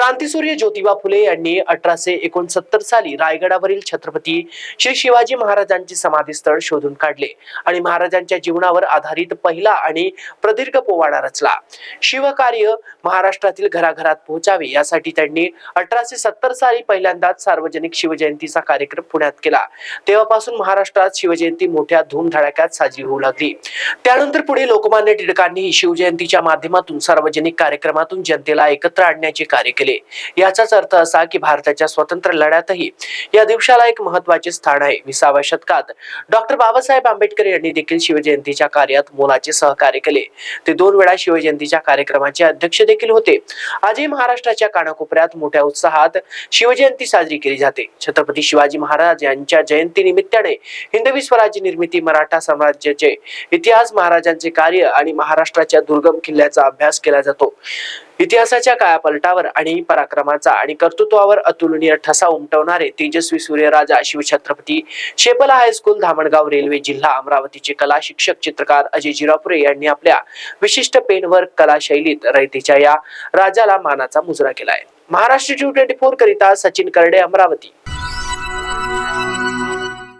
क्रांतीसूर्य ज्योतिबा फुले यांनी अठराशे एकोणसत्तर साली रायगडावरील छत्रपती श्री शिवाजी महाराजांचे समाधीस्थळ शोधून काढले आणि महाराजांच्या जीवनावर आधारित पहिला आणि प्रदीर्घ पोवाडा रचला. शिवकार्य महाराष्ट्रातील घराघरात पोहोचावे यासाठी त्यांनी अठराशे सत्तर साली पहिल्यांदाच सार्वजनिक शिवजयंतीचा कार्यक्रम पुण्यात केला. तेव्हापासून महाराष्ट्रात शिवजयंती मोठ्या धूमधडाक्यात साजरी होऊ लागली. त्यानंतर पुढे लोकमान्य टिळकांनी शिवजयंतीच्या माध्यमातून सार्वजनिक कार्यक्रमातून जनतेला एकत्र आणण्याचे कार्य केले. याचाच अर्थ असा की भारताच्या स्वतंत्र लढ्यातही या दिवसाला एक महत्त्वाचे स्थान आहे. विसाव्या शतकात डॉक्टर बाबासाहेब आंबेडकर यांनी देखील शिवजयंतीच्या कार्यात मोलाचे सहकार्य केले. ते दोन वेळा शिवजयंतीच्या कार्यक्रमाचे अध्यक्ष देखील होते. आजही महाराष्ट्राच्या कानाकोपऱ्यात मोठ्या उत्साहात शिवजयंती साजरी केली जाते. छत्रपती शिवाजी महाराज यांच्या जयंती निमित्ताने हिंदवी स्वराज्य निर्मिती मराठा साम्राज्याचे इतिहास महाराजांचे कार्य आणि महाराष्ट्राच्या दुर्गम किल्ल्याचा अभ्यास केला जातो. इतिहासाच्या कायापलटावर आणि पराक्रमाचा आणि कर्तृत्वावर अतुलनीय ठसा उमटवणारे तेजस्वी सूर्यराजा शिवछत्रपती शेपला हायस्कूल धामणगाव रेल्वे जिल्हा अमरावतीचे कला शिक्षक चित्रकार अजय जिरापुरे यांनी आपल्या विशिष्ट पेनवर कला शैलीत रयतेच्या या राजाला मानाचा मुजरा केलाय. महाराष्ट्र टू ट्वेंटी फोर करिता सचिन करडे अमरावती.